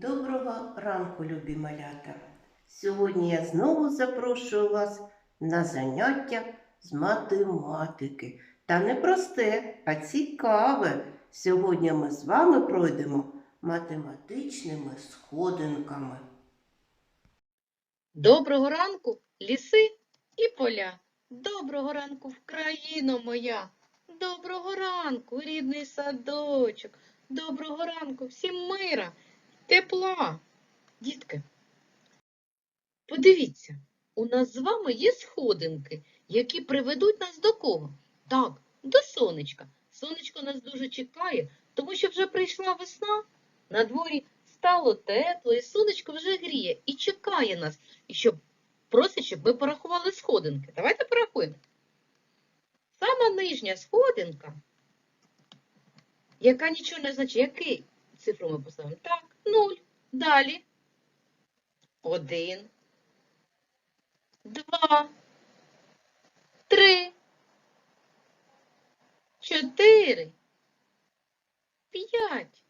Доброго ранку, любі малята! Сьогодні я знову запрошую вас на заняття з математики. Та не просте, а цікаве. Сьогодні ми з вами пройдемо математичними сходинками. Доброго ранку, ліси і поля. Доброго ранку, Вкраїно моя. Доброго ранку, рідний садочок. Доброго ранку, всім мира, тепла. Дітки, подивіться, у нас з вами є сходинки, які приведуть нас до кого? Так, до сонечка. Сонечко нас дуже чекає, тому що вже прийшла весна. На дворі стало тепло, і сонечко вже гріє і чекає нас, і щоб просить, щоб ми порахували сходинки. Давайте порахуємо. Сама нижня сходинка, яка нічого не означає, який цифру ми поставимо? Так, 0. Далі. 1, 2, 3, 4, 5,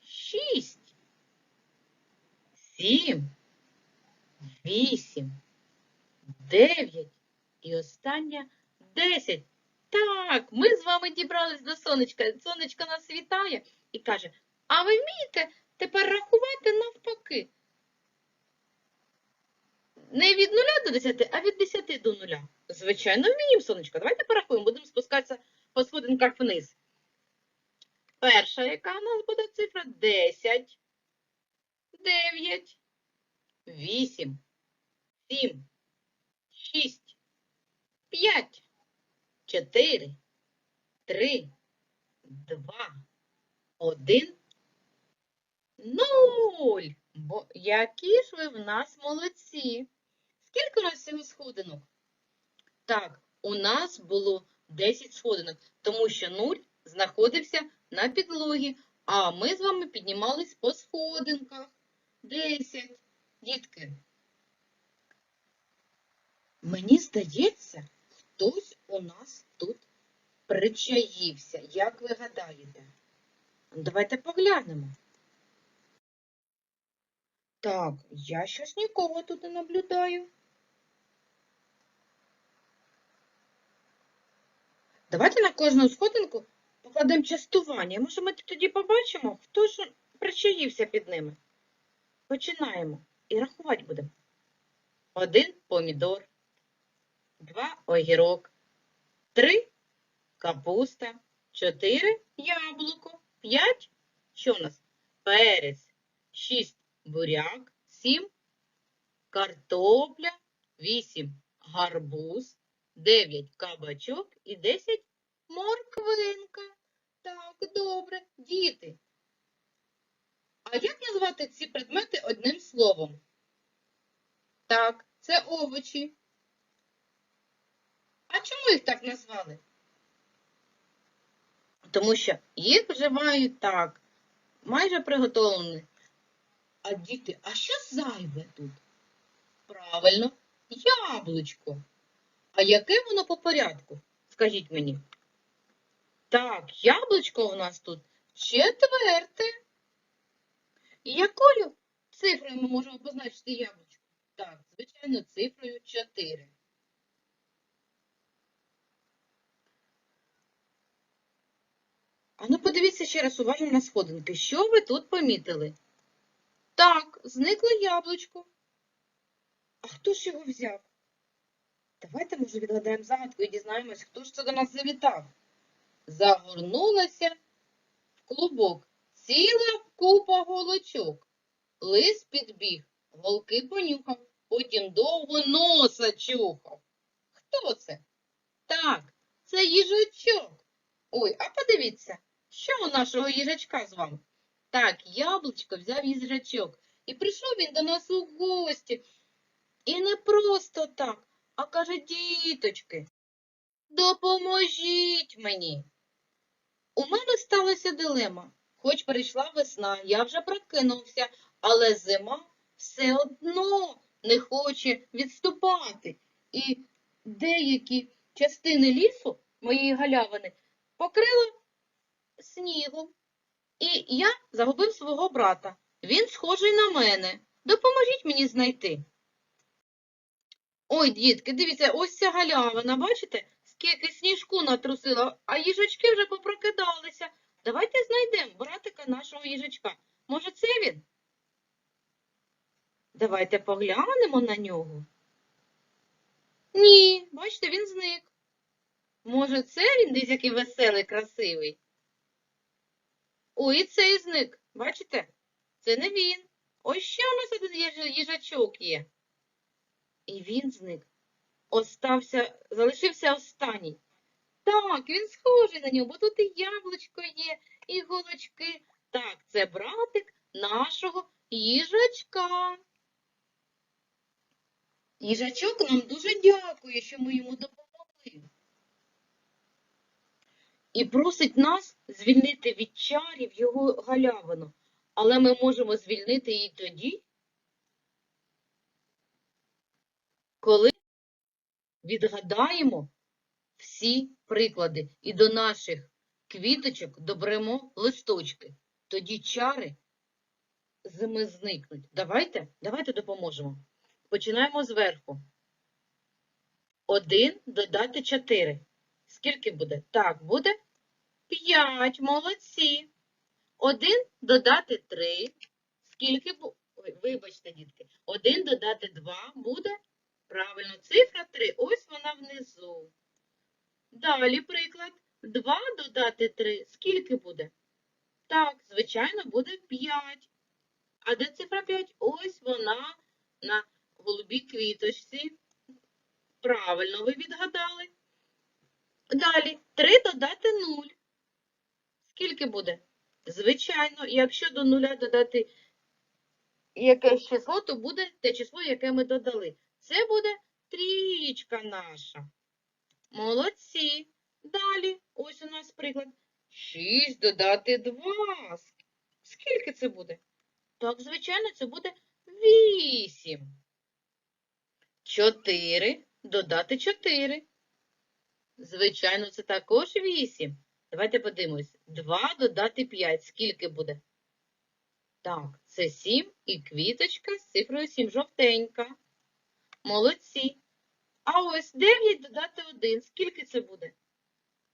6, 7, 8, 9 і остання 10. Так, ми з вами дібрались до сонечка. Сонечко нас вітає і каже: А ви вмієте тепер рахувати навпаки? Не від 0 до 10, а від 10 до 0. Звичайно, вміємо, сонечко. Давайте порахуємо, будемо спускатися по сходинках вниз. Перша, яка у нас буде цифра? 10, 9, 8, 7, 6, 5, 4, 3, 2, 1, 0. Бо які ж ви в нас молодці. Скільки у нас всього сходинок? Так, у нас було 10 сходинок, тому що 0 знаходився на підлогі, а ми з вами піднімались по сходинках. 10. Дітки. Мені здається, хтось у нас тут причаївся. Як ви гадаєте? Давайте поглянемо. Так, я щось нікого тут не наблюдаю. Давайте на кожну сходинку покладемо частування. Може, ми тоді побачимо, хто ж причаївся під ними. Починаємо і рахувати будемо. Один помідор, два огірок, три капуста, чотири яблуко, п'ять що у нас? Перець, шість буряк, сім картопля, вісім гарбуз, дев'ять кабачок і десять морквинка. Так, добре, діти. А як назвати ці предмети одним словом? Так, це овочі. А чому їх так назвали? Тому що їх вживають так, майже приготовлені. А діти, а що зайве тут? Правильно, яблучко. А яке воно по порядку? Скажіть мені. Так, яблучко у нас тут четверте. Якою цифрою ми можемо позначити яблучко? Так, звичайно, цифрою 4. А ну подивіться ще раз уважно на сходинки. Що ви тут помітили? Так, зникло яблучко. А хто ж його взяв? Давайте, може, відгадаємо загадку і дізнаємось, хто ж це до нас завітав. Загорнулася в клубок, ціла купа голочок. Лис підбіг, голки понюхав, потім довго носа чухав. Хто це? Так, це їжачок. Ой, а подивіться, що у нашого їжачка з вами? Так, яблучко взяв їжачок. І прийшов він до нас у гості. І не просто так, а каже, діточки, допоможіть мені. У мене сталася дилема. Хоч прийшла весна, я вже прокинувся, але зима все одно не хоче відступати. І деякі частини лісу, моєї галявини, покрила снігом. І я загубив свого брата. Він схожий на мене. Допоможіть мені знайти. Ой, дітки, дивіться, ось ця галявина, бачите? Скільки сніжку натрусила, а їжачки вже попрокидалися. Давайте знайдемо братика нашого їжачка. Може, це він? Давайте поглянемо на нього. Ні, бачите, він зник. Може, це він десь який веселий, красивий? Ой, і цей зник. Бачите? Це не він. Ось ще у нас один їжачок є. І він зник. Остався, залишився останній. Так, він схожий на нього, бо тут і яблучко є, і голочки. Так, це братик нашого їжачка. Їжачок нам дуже дякує, що ми йому допомогли. І просить нас звільнити від чарів його галявину. Але ми можемо звільнити її тоді, коли відгадаємо всі приклади і до наших квіточок доберемо листочки. Тоді чари зими зникнуть. Давайте, давайте допоможемо. Починаємо зверху. Один додати чотири. Скільки буде? Так, буде п'ять. Молодці. Один додати три. Скільки буде? Вибачте, дітки. Один додати два буде. Правильно, цифра 3. Ось вона внизу. Далі приклад. 2 додати 3. Скільки буде? Так, звичайно, буде 5. А де цифра 5? Ось вона на голубій квіточці. Правильно ви відгадали. Далі 3 додати 0. Скільки буде? Звичайно, якщо до нуля додати якесь число, то буде те число, яке ми додали. Це буде трієчка наша. Молодці. Далі, ось у нас приклад. 6 додати 2. Скільки це буде? Так, звичайно, це буде 8. 4 додати 4. Звичайно, це також 8. Давайте подивимось. 2 додати 5. Скільки буде? Так, це 7 і квіточка з цифрою 7 жовтенька. Молодці. А ось 9 додати 1. Скільки це буде?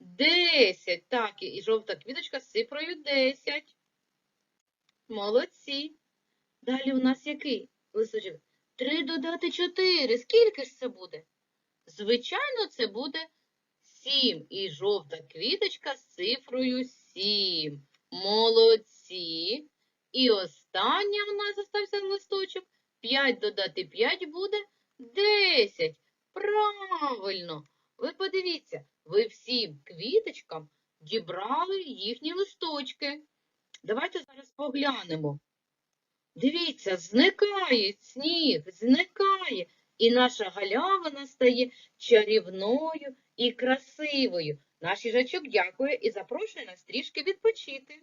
10. Так, і жовта квіточка з цифрою 10. Молодці. Далі у нас який листочок? 3 додати 4. Скільки ж це буде? Звичайно, це буде 7. І жовта квіточка з цифрою 7. Молодці. І остання у нас залишився листочок. 5 додати 5 буде 10. Правильно. Ви подивіться, ви всім квіточкам дібрали їхні листочки. Давайте зараз поглянемо. Дивіться, зникає сніг, зникає, і наша галявина стає чарівною і красивою. Наш їжачок дякує і запрошує нас трішки відпочити.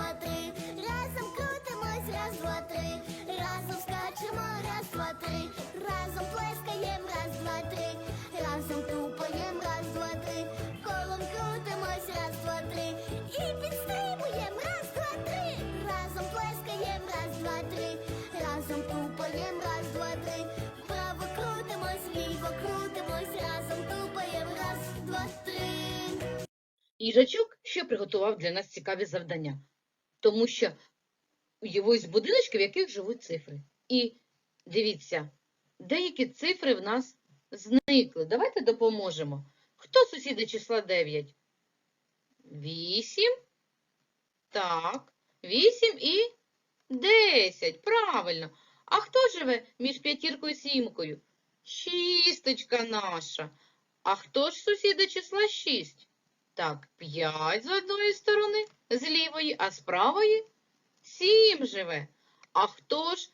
Два, три. Разом крутимось, раз, два, три. Разом скачемо, раз, два, три. Разом плескаєм, раз, два, три. Разом тупаєм, раз, два, три. Колом крутимось, раз, два, три. І підстрибуєм, раз, два, три. Разом плескаєм, раз, два, три. Разом тупаєм, раз, два, три. Вправо крутимось, вліво крутимось, разом тупаєм, раз, два, три. Їжачок ще приготував для нас цікаві завдання, тому що є ось будиночки, в яких живуть цифри. І дивіться, деякі цифри в нас зникли. Давайте допоможемо. Хто сусіди числа 9? 8. Так, 8 і 10. Правильно. А хто живе між п'ятіркою і сімкою? Шісточка наша. А хто ж сусіди числа 6? Так, 5 з одної сторони, з лівої, а з правої 7 живе. А хто ж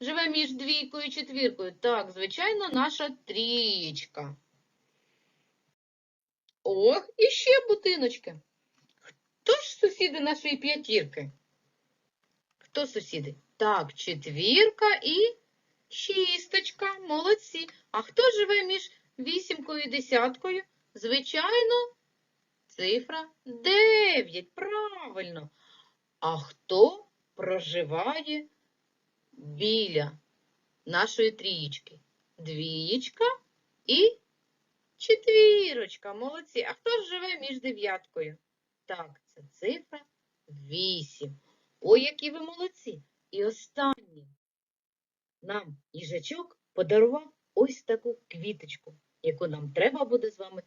живе між двійкою і четвіркою? Так, звичайно, наша трієчка. Ох, і ще будиночки. Хто ж сусіди нашої п'ятірки? Хто сусіди? Так, четвірка і шісточка. Молодці. А хто живе між вісімкою і десяткою? Звичайно, цифра 9. Правильно. А хто проживає біля нашої трієчки? Двієчка і четвірочка. Молодці. А хто живе між дев'яткою? Так, це цифра 8. Ой, які ви молодці. І останнє. Нам їжачок подарував ось таку квіточку, яку нам треба буде з вами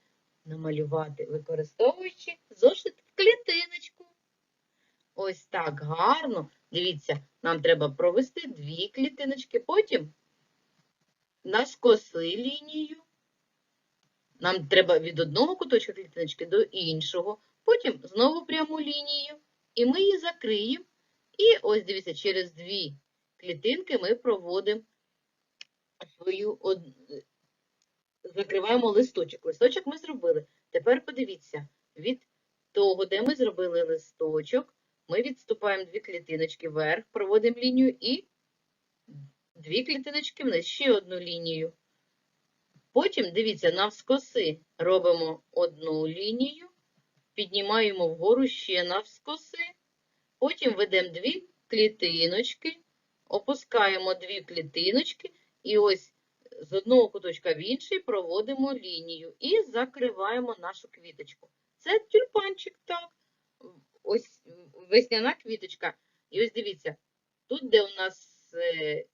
намалювати, використовуючи зошит в клітиночку. Ось так гарно. Дивіться, нам треба провести дві клітиночки, потім наскоси лінію. Нам треба від одного куточка клітиночки до іншого, потім знову пряму лінію, і ми її закриємо. І ось дивіться, через дві клітинки ми проводимо свою од... закриваємо листочок. Листочок ми зробили. Тепер подивіться, від того, де ми зробили листочок, ми відступаємо дві клітиночки вверх, проводимо лінію і дві клітиночки вниз, ще одну лінію. Потім, дивіться, навскоси робимо одну лінію, піднімаємо вгору ще навскоси, потім ведемо дві клітиночки, опускаємо дві клітиночки і ось з одного куточка в інший проводимо лінію і закриваємо нашу квіточку. Це тюльпанчик, так. Ось весняна квіточка. І ось дивіться, тут, де у нас е,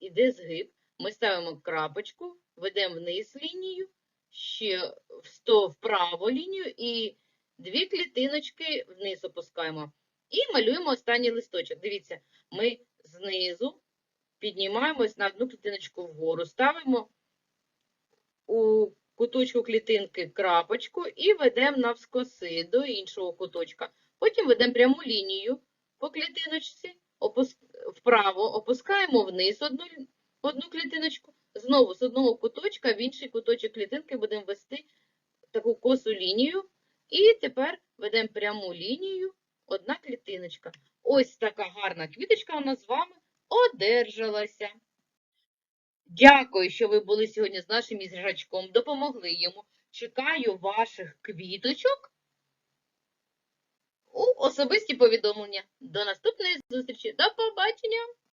іде згиб, ми ставимо крапочку, ведемо вниз лінію, ще в 100 вправо лінію і дві клітиночки вниз опускаємо. І малюємо останній листочок. Дивіться, ми знизу піднімаємось на одну клітиночку вгору, ставимо у куточку клітинки крапочку і ведемо навскоси до іншого куточка. Потім ведемо пряму лінію по клітиночці, вправо, опускаємо вниз одну, одну клітиночку, знову з одного куточка в інший куточок клітинки будемо вести таку косу лінію. І тепер ведемо пряму лінію, одна клітиночка. Ось така гарна квіточка у нас з вами одержалася. Дякую, що ви були сьогодні з нашим ізрачком, допомогли йому. Чекаю ваших квіточок у особисті повідомлення. До наступної зустрічі. До побачення!